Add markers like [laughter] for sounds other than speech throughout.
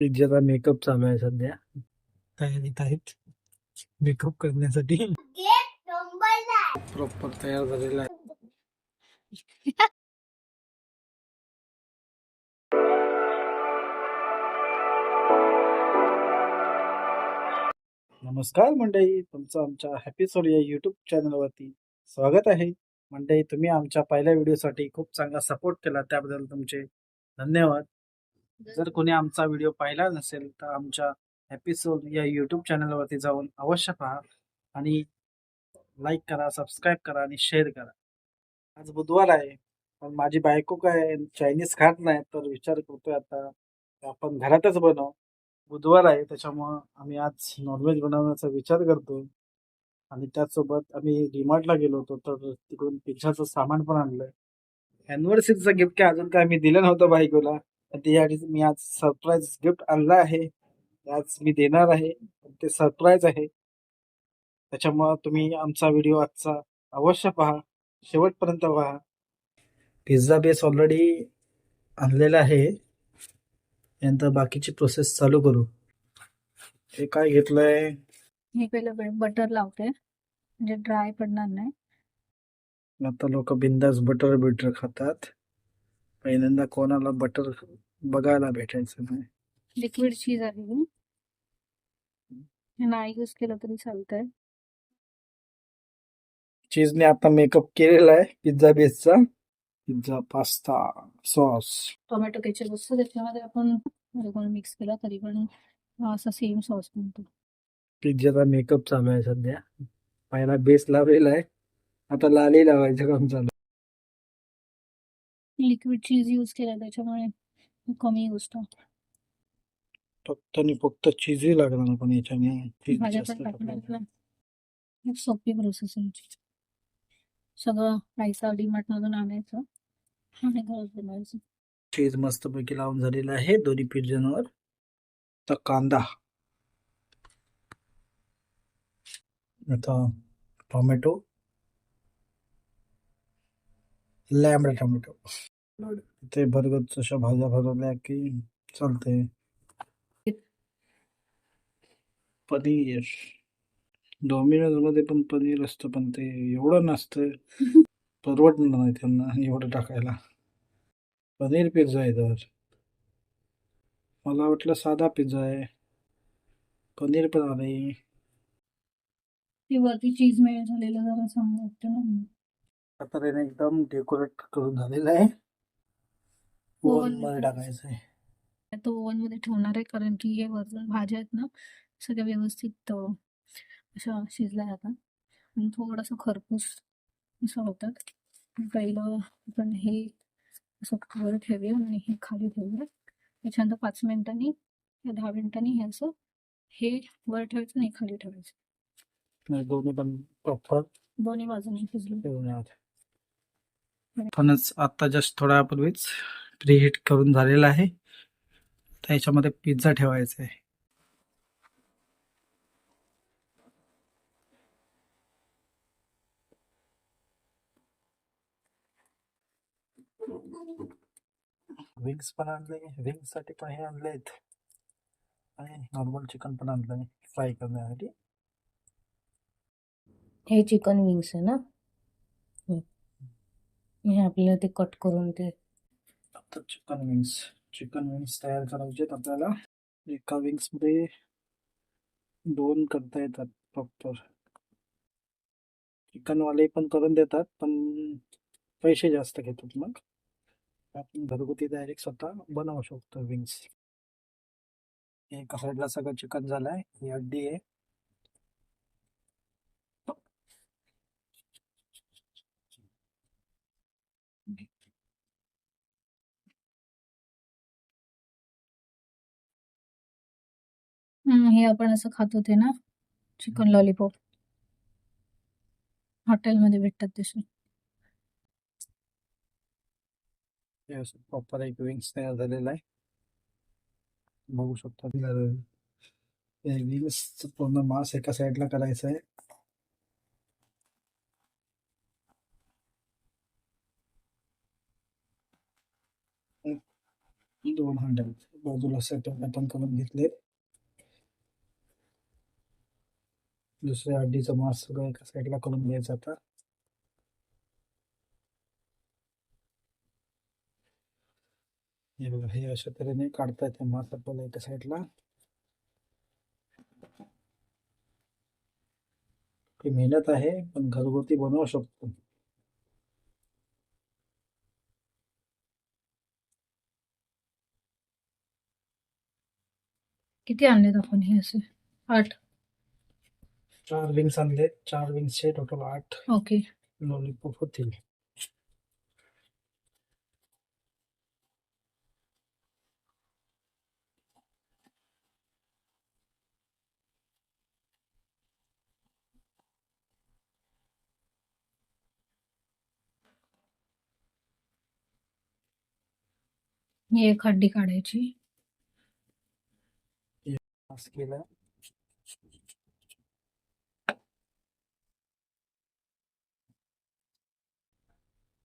पिझ्झाचा makeup चालू आहे सध्या. तयारीत आहेत. मेकअप करण्यासाठी. प्रॉपर तयार झालेला आहे. नमस्कार मंडळी तुमचं आमच्या हॅपी सोल या युट्यूब चॅनलवरती स्वागत आहे. मंडळी तुम्ही आमच्या पहिल्या व्हिडिओसाठी खूप चांगला सपोर्ट केला त्याबद्दल तुमचे धन्यवाद. जर कोणी आमचा व्हिडिओ पाहिला नसेल तर आमच्या हॅपी सोल या यूट्यूब चॅनलवरती जाऊन अवश्य पहा आणि लाईक करा सबस्क्राईब करा आणि शेअर करा. आज बुधवार आहे पण माझी बायको काय चायनीज खात नाही तर विचार करतोय आता आपण घरातच बनव. बुधवार आहे त्याच्यामुळं आम्ही आज नॉनव्हेज बनवण्याचा विचार करतो आणि त्याचसोबत आम्ही डीमार्टला गेलो होतो तर तिकडून पिझ्झाचं सामान पण आणलंय. अॅनिव्हर्सरीचं गिफ्ट काय अजून काय मी दिलं नव्हतं बायकोला. त्यासाठी मी आज सरप्राईज गिफ्ट आणलं आहे. आज मी देणार आहे. ते सरप्राईज आहे. त्याच्यामुळं तुम्ही आमचा व्हिडिओ आजचा अवश्य पहा. शेवटपर्यंत पहा. पिझ्झा बेस ऑलरेडी आणलेला आहे. नंतर बाकीची प्रोसेस चालू करू. हे काय घेतलंय? हे पहिलं बटर लावते. म्हणजे ड्राय पडणार नाही. आता लोक बिंदास बटर बिटर खातात. पहिल्यांदा कोणाला बटर बघायला भेटायचं नाही. लिक्विड चीज आहे ही. हे नाही यूज केलं तरी चालतंय. चीजने आता मेकअप केलेला आहे पिझ्झा बेसचा pizza pasta sauce tomato ketchup असतं त्याच्यामध्ये आपण मिक्स केला तरी पण असा सेम सॉस बनतो. पिझ्झाचा मेकअप चालू आहे सध्या. पहिला बेस लावलेला आहे. आता लाली लावायचं काम चालू लिक्विड चीज यूज केलं त्याच्यामुळे कमी गोष्ट. फक्त आणि फक्त चीजही लागणार पण याच्याने चीज भाज्या जास्त पण टाकणार. टाकल्या खूप सोपी प्रोसेस आहे याची. सगळं पैसा डीमार्ट मधून आणायचं आणि घरात बनवायचं. चीज मस्तपैकी लावून झालेला आहे दोन्ही पिझ्झांवर आता कांदा. आता टोमॅटो. Lambda tomato. ते भरगत अशा भाज्या भरवल्या की चालते पनीर. डॉमिनोजमध्ये पण पनीर असतं पण ते एवढं नसतं. [laughs] परवडणार नाही त्यांना एवढं टाकायला. पनीर पिझ्झा आहे तर. मला वाटलं साधा पिझ्झा आहे. पनीर पण आलंय. ते वरती चीज मेळ झालेलं जरा चांगलं वाटतं ना. आता त्याने एकदम डेकोरेट करून झालेलं आहे. ओव्हनमध्ये. टाकायचं आहे तो ओव्हनमध्ये ठेवणार आहे कारण की हे वरचं भाज्या आहेत ना सगळ्या व्यवस्थित अशा शिजल्या जातात. आणि थोडंसं खरपूस असं होतात पहिलं आपण हे असं वर ठेवूया आणि हे खाली ठेवूया. त्याच्यानंतर पाच मिनिटांनी दहा मिनिटांनी हे असं हे वर ठेवायचं आणि खाली ठेवायचं. दोन्ही पण प्रॉपर दोन्ही बाजूने शिजलं. आता. जस्ट थोड्या पूर्वीच प्रीहीट करून झालेला आहे. तर याच्यामध्ये पिझ्झा ठेवायचा आहे. विंग्स पण आणले विंग्ससाठी पण हे आणलेत आणि नॉर्मल चिकन पण आणलंय फ्राय करण्यासाठी. हे चिकन विंग्स आहे ना. हे. आपल्याला ते कट करून ते तर चिकन विंग्स चिकन विंग्स तयार करायचे आहेत आपल्याला. एका विंग्समध्ये दोन करता येतात प्रॉपर चिकन वाले पण करून देतात पण पैसे जास्त घेतात मग. आपण घरगुती डायरेक्ट स्वतः बनवू शकतो विंग्स. एका साईडला सगळं चिकन झालंय ही हड्डी आहे. हम्म, हे आपण असं खात होते ना? चिकन लॉलीपॉप हॉटेलमध्ये भेटतात तसे प्रॉपर एक विंग्स तयार झालेला आहे. बघू शकता. विंग्स पूर्ण मास एका साईडला करायचं आहे. दोन हंड्रेड बाजूला सेट सेटअप आपण करून घेतले. दुसऱ्या हड्डीचं मास सगळं एका साईडला करून घ्यायचं आता. हे बघा हे अशा तऱ्हेने काढता येते मास आपल्याला एका साईडला मेहनत आहे पण घरगुती बनवू शकतो. किती आणले आपण हे असे? आठ. चार विंग्स आणले. चार विंग्सचे टोटल आठ ओके लॉलीपॉप होतील ही एक हड्डी काढायची. केला.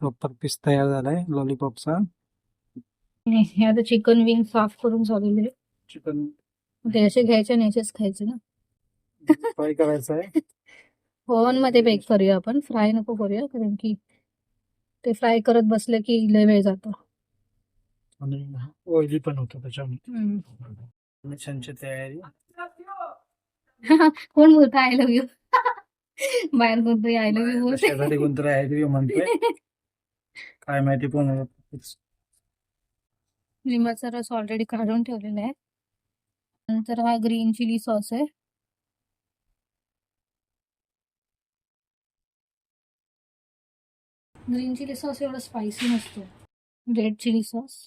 प्रॉपर पीस तयार झालाय लॉलीपॉपचा आणि हे आता चिकन विंग साफ करून झालेले. चिकन ते असे घ्यायचे आणि असेच खायचे ना. फ्राय करायचं आहे. ओव्हनमध्ये बेक करूया आपण. फ्राय नको करूया कारण की ते फ्राय करत बसले की लय वेळ जातो. आणि ऑइली पण होतं त्याच्यामध्ये मिरच्यांची तयारी. [laughs] कोण बोलतो आय लव्ह यू बाहेर कोणतरी आय लव्ह यू शेजारी बोलते कोणतरी आहे म्हणतोय. [laughs] काय माहिती आहे. लिंबाचा रस ऑलरेडी काढून ठेवलेला आहे. नंतर हा ग्रीन चिली सॉस आहे. ग्रीन चिली सॉस एवढा स्पायसी नसतो. रेड चिली सॉस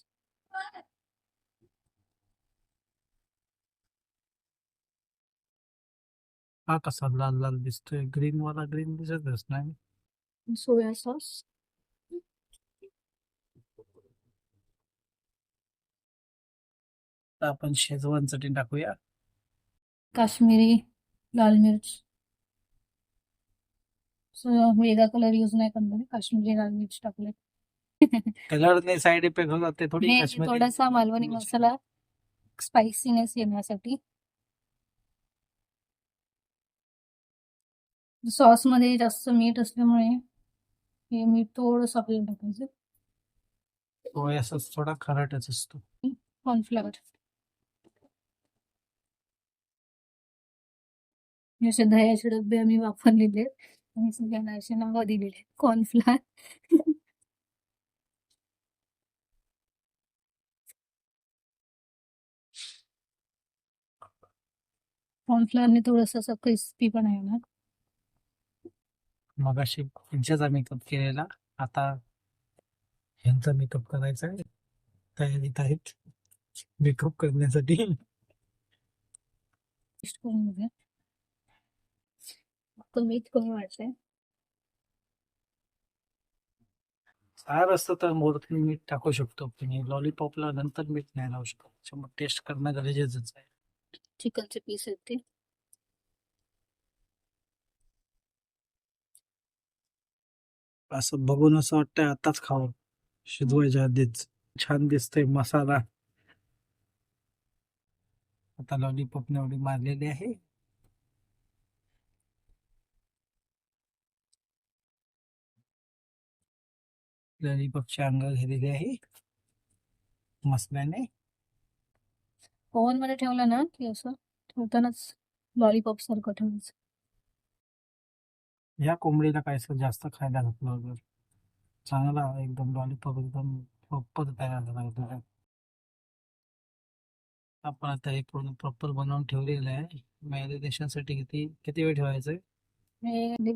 हा कसा लाल लाल दिसतोय. ग्रीन वाला ग्रीन दिसतच नाही. सोया सॉस आता आपण शेजवान चटणी टाकूया. काश्मीरी लाल मिर्च. सो वेगळा कलर यूज नाही करणार काश्मीरी लाल मिर्च टाकले कलरने साइड इफेक्ट होतात ते थोडी काश्मीरी थोडासा मालवणी. मसाला स्पायसीनेस येण्यासाठी. सॉसमध्ये जास्त मीठ असल्यामुळे हे मीठ थोडंसं आपल्याला टाकायचं. सोया सॉस थोडा खराटच असतो. कॉर्नफ्लॉवर असे दह्याचे डबे आम्ही वापरलेले आहेत. आणि सगळ्यांना असे नावं दिलेले कॉर्नफ्लॉवर कॉर्नफ्लॉवरने थोडस असं क्रिस्पी पण आहे ना. मगाशी यांच्याचा मेकअप केलेला. आता ह्यांचा मेकअप करायचा आहे. तयारीत आहेत. मेकअप करण्यासाठी. मीठ कमी वाटतंय चार असतं तर मोरती मीठ टाकू शकतो. पण लॉलीपॉपला नंतर मीठ नाही लावू शकत. त्याच्यामुळे टेस्ट करणं गरजेचंच आहे. चिकनचे पीस आहेत ते. असं बघून असं वाटतंय आताच खावं शिजवायच्या आधीच. छान दिसतंय मसाला. आता लॉलीपॉप एवढी मारलेली आहे. लॉलीपॉपची अंग घेतलेली आहे. मसाल्याने ओव्हनमध्ये ठेवलं ना की असं ठेवतानाच लॉलीपॉप सारखं ठेवायचं. या कोंबडीला काय असं जास्त खायला घातलं वगैरे? चांगला एकदम लॉलीपॉप एकदम प्रॉपर तयार झाला आपण आता हे पूर्ण प्रॉपर बनवून ठेवलेलं आहे. मॅरिनेशनसाठी किती किती वेळ ठेवायचं?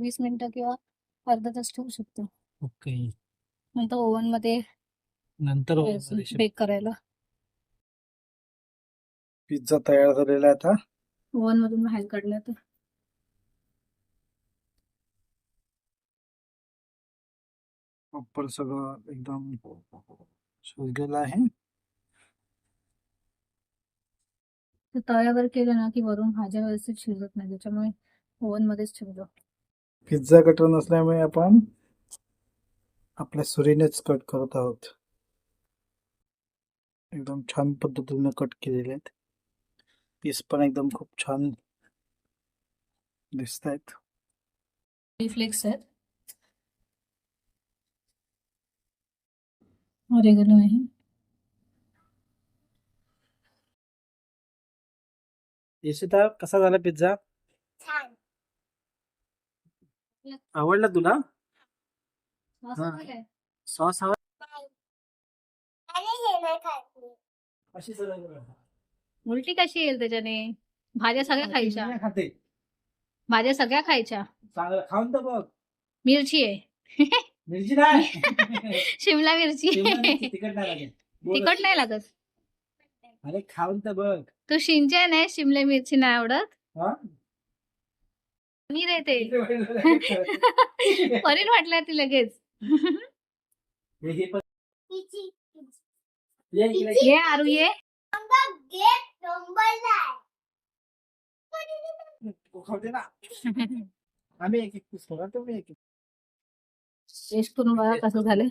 वीस मिनिटं किंवा अर्धा तास ठेवू शकतो. ओके नंतर ओव्हनमध्ये नंतर बेक करायला. पिझ्झा तयार झालेला आहे आता. ओव्हन मधून बाहेर काढला तर प्रॉपर सगळं एकदम शिजलेलं आहे. तव्यावर केलं ना की वरून भाज्या व्यवस्थित शिजत नाही त्याच्यामुळे ओव्हन मध्येच ठेवलं. पिझ्झा कटर नसल्यामुळे आपण आपल्या सुरीनेच कट करत आहोत. एकदम छान पद्धतीने कट केलेले आहेत. पीस पण एकदम खूप छान दिसत आहेत फ्लेक्स आहेत. ऑरेगनो आहे. यशिता कसा झाला पिझ्झा छान. आवडला तुला? सॉस हवा? हे नाही मी. अशी. उलटी कशी येईल त्याच्याने? भाज्या सगळ्या खायच्या. नाही खाते. भाज्या सगळ्या खायच्या. चांगलं. खाऊन तर बघ. मिरची आहे. मिरची नाही. [laughs] शिमला मिरची तिखट नाही. तिखट नाही. लागत. अरे खाऊन तर बघ. तू शिंचन आहे शिमला मिरची नाही आवडत? हा? पनीर आहे ते. पनीर [laughs] म्हटलं ती लगेच. [laughs] हे- हे पण- ये इकडे. ये आरू ये. ना. आम्ही एक एक पीस खाऊ ना, तुम्ही एक एक [laughs] टेस्ट करून बघा कसं झालं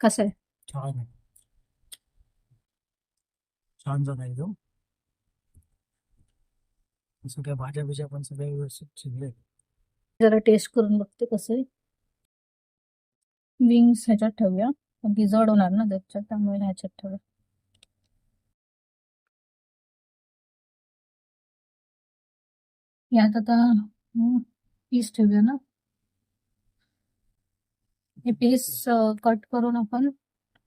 कसं आहे? छान आहे. छान झाला एकदम. सगळ्या भाज्या बिज्या पण सगळ्या व्यवस्थित शिजले जरा टेस्ट करून बघते कसं आहे. विंग्स ह्याच्यात ठेवूया. पण की जड होणार ना त्याच्यात त्यामुळे ह्याच्यात ठेवूया. यात आता पीस ठेवूया ना. हे पीस कट करून आपण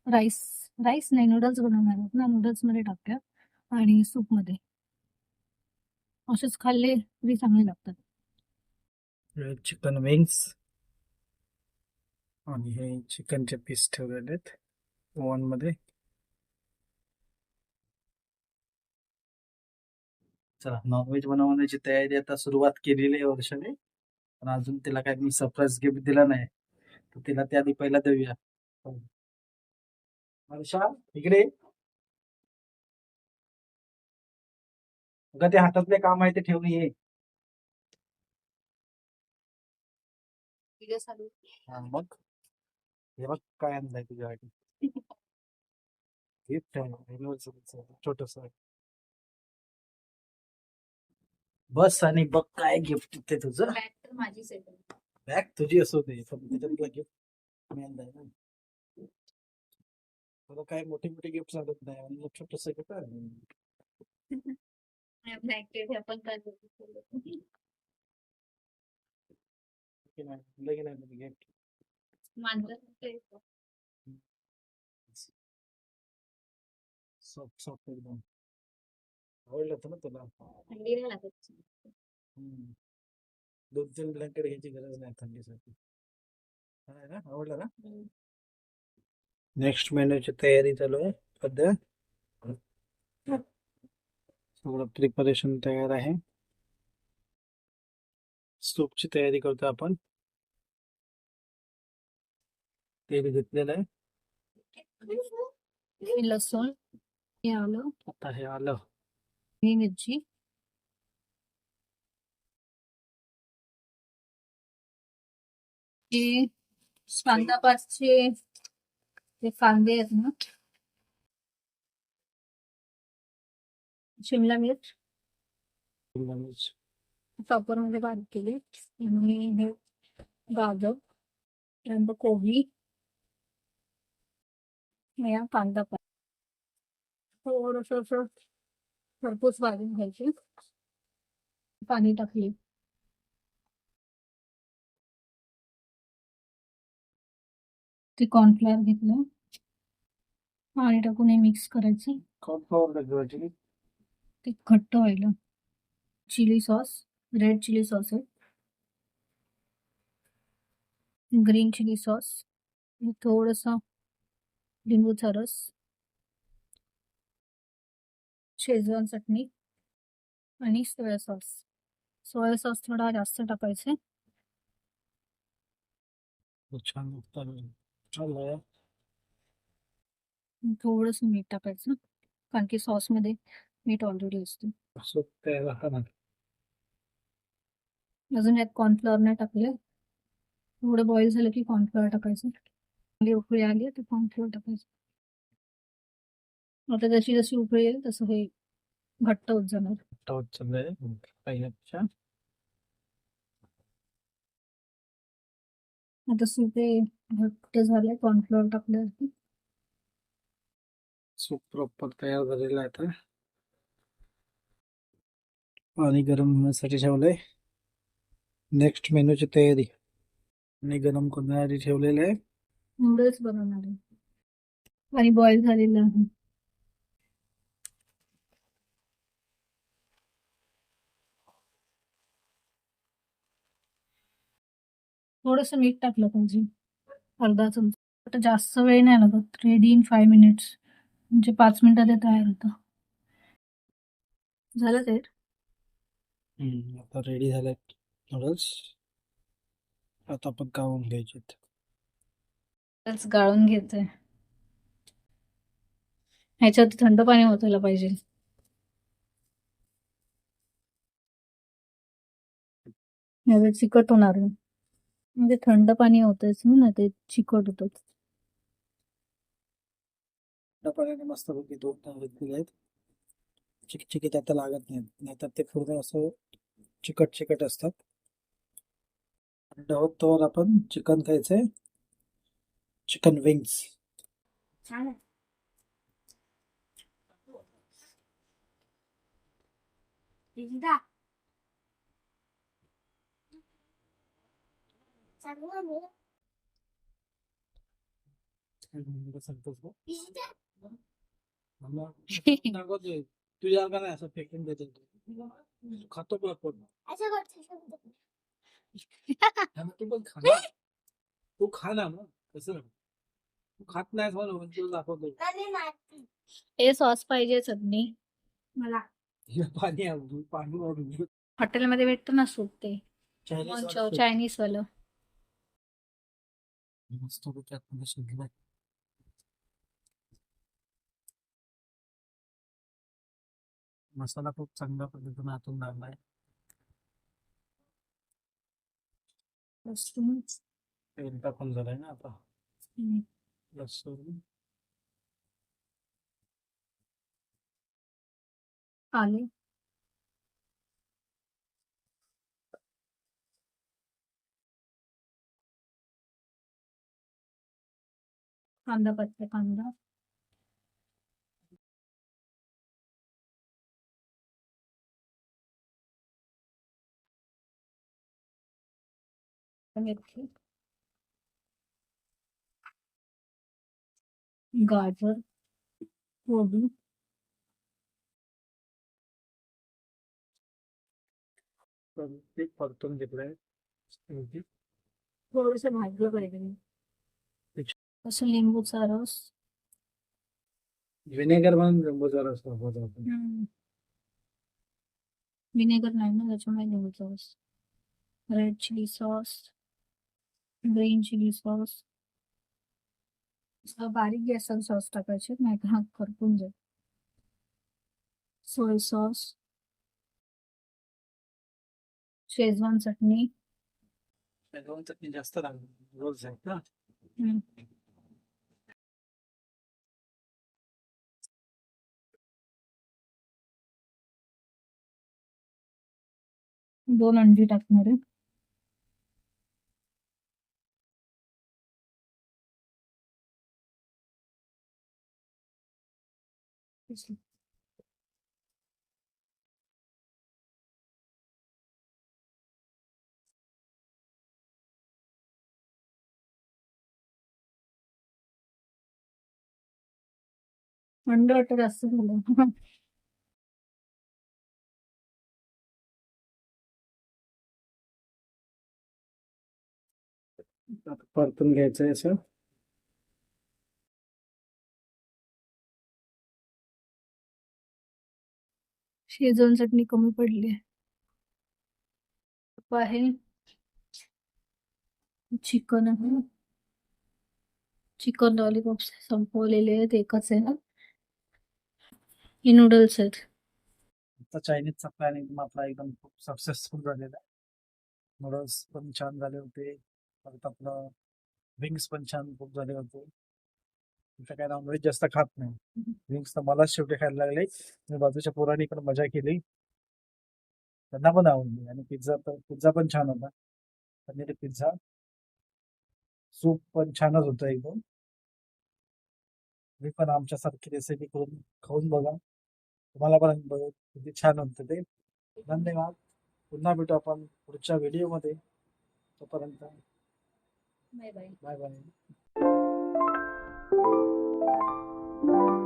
राईस राईस नाही नूडल्स बनवणार आहोत ना. नूडल्समध्ये टाकूया. आणि सूपमध्ये. असेच खाल्ले तरी चांगले लागतात. चिकन विंग्स आणि हे चिकनचे पीस ठेवलेले आहेत ओव्हनमध्ये. चला नॉनव्हेज बनवण्याची तयारी आता सुरुवात केलेली आहे वर्षाने. पण अजून तिला काही मी सरप्राईज गिफ्ट दिला नाही. तर तिला त्या आधी पहिला देऊया. वर्षा इकडे अगं ते हातातले काम आहे ते ठेवून ये. हा, मग? हे बघ काय आणलंय तुझ्यासाठी. गिफ्ट आहे छोटस. बस आणि बघ काय गिफ्ट ते तुझं. माझीच आहे बॅग तुझी असू दे पण त्याच्यातलं गिफ्ट मी आणलंय ना. तुला काय मोठी मोठी गिफ्ट सांगत नाही छोटस गिफ्ट सॉफ्ट सॉफ्ट एकदम. आवडलं होतं ना तुला. दोन तीन ब्लँकेट घ्यायची गरज नाही थंडीसाठी. आहे ना? आवडलं ना? नेक्स्ट मेन्यूची तयारी चालू आहे. सध्या सगळं प्रिपरेशन तयार आहे सूपची तयारी करतो आपण तेल घेतलेलं आहे लसूण हे आलं। आता हे आलं। ही मिरची। हे कांदापातचे ते कांदे आहेत ना। शिमला मिर्च. शिमला मिरची. चॉपरमध्ये बारीक केली. आणि हे गाजर. त्यानंतर कोबी. हा कांदा पण. थोडस असं खरपूस भाजून घ्यायचे. पाणी टाकले. ते कॉर्नफ्लॉवर घेतलं. पाणी टाकून हे मिक्स करायचं. कॉर्नफ्लॉवर ते घट्ट व्हायला. Chilli sauce red chilli sauce आहे. ग्रीन चिली सॉस थोडंसं लिंबूचा रस शेजवान चटणी आणि सोया सॉस. सोया सॉस थोडा जास्त टाकायचे. थोडंसं मीठ टाकायचं कारण की सॉसमध्ये मीठ ऑलरेडी असतं. अजून यात कॉर्नफ्लॉवर नाही टाकले. थोडं बॉईल झालं की कॉर्नफ्लोअर टाकायचं. चांगली उकळी आली तर कॉर्नफ्लोअर टाकायचं. आता जशी जशी उकळी येईल तसं हे घट्ट होत जाणार. टॉच चाललंय. पहिल्यापेक्षा. आता सुपे घट्ट झाले कॉर्नफ्लोअर टाकल्यावरती. सूप प्रॉपर तयार झालेलं आहे पाणी गरम होण्यासाठी ठेवलंय. नेक्स्ट मेनूची तयारी. आणि गरम करण्यासाठी ठेवलेलं आहे. नूडल्स बनवणार आहे. आणि बॉईल झालेलं आहे. थोडस मीठ टाकलं पाहिजे. अर्धा चमचा. आता जास्त वेळ नाही लागत. रेडी इन फाय मिनिट्स म्हणजे पाच मिनिटात ते तयार होतं. झालं ते आता रेडी झाले नूडल्स आता आपण काढून घ्यायचे नूडल्स गाळून घ्यायचंय ह्याच्यावरती थंड पाणी ओतायला पाहिजे. चिकट होणार म्हणजे थंड पाणी ओतायचं ना ते चिकट होतं. थंड पाण्याने मस्तपैकी दोन दिले आहेत. चिकचिकीत आता लागत नाहीत. नाहीतर ते पूर्ण असं चिकट चिकट असतात. थंड होत तोवर आपण चिकन खायचंय. Chicken wings? सांगतोस फेकून देतो तू. खातो का पण असं करतो शब्द. हा, मग तू पण खा ना. तू खा ना मग. कसं तू खात नाही म्हणून तुला दाखवतो. हे सॉस पाहिजे चटणी मला. हे पाणी आवडून पाणी आवडून हॉटेलमध्ये भेटतं ना सूप ते. चायनीज वालं. मस्त मसाला खूप चांगल्या पद्धतीने आतून लागलाय. तेल टाकून झालंय ना आता. लसूण. आले. कांदा पत्ता कांदा. मिरची गाजर कोबी पण परतून घेतलंय थोडस भाजलं पाहिजे लिंबूचा रस विनेगर म्हणून लिंबूचा रस विनेगर नाही ना त्याच्यामुळे लिंबूचा रस red chilli sauce green chilli sauce बारीक गॅसवर सॉस टाकायचे नाही तर हात करपून जाईल सोय सॉस शेजवान चटणी दोन चटणी जास्त लागली रोज आहे का हम्म. दोन अंडी टाकणार आहे अंड वाटत जास्त झालं परतून घ्यायचंय असं. शेजवान चटणी कमी पडली आहे. चिकन आहे. चिकन लॉलीपॉप्स संपवलेले आहेत एकच आहे ना. हे नूडल्स आहेत. आता चायनीजचा प्लॅन एकदम आपला एकदम खूप सक्सेसफुल झालेला आहे. नूडल्स पण छान झाले होते. परत आपलं विंग्स पण छान खूप झाले होते. काय नॉनव्हेज जास्त खात नाही. विंग्स तर मलाच शेवटी खायला लागले. मी बाजूच्या पोरांनी पण मजा केली. त्यांना पण आवडली. आणि पिझ्झा तर पिझ्झा पण छान होता. पनीर पिझ्झा सूप पण छानच होतं एकदम. मी पण आमच्यासारखी रेसिपी करून खाऊन बघा. तुम्हाला पण किती छान होतं ते. धन्यवाद. पुन्हा भेटू आपण पुढच्या व्हिडिओमध्ये. तोपर्यंत. Bye bye bye bye thank you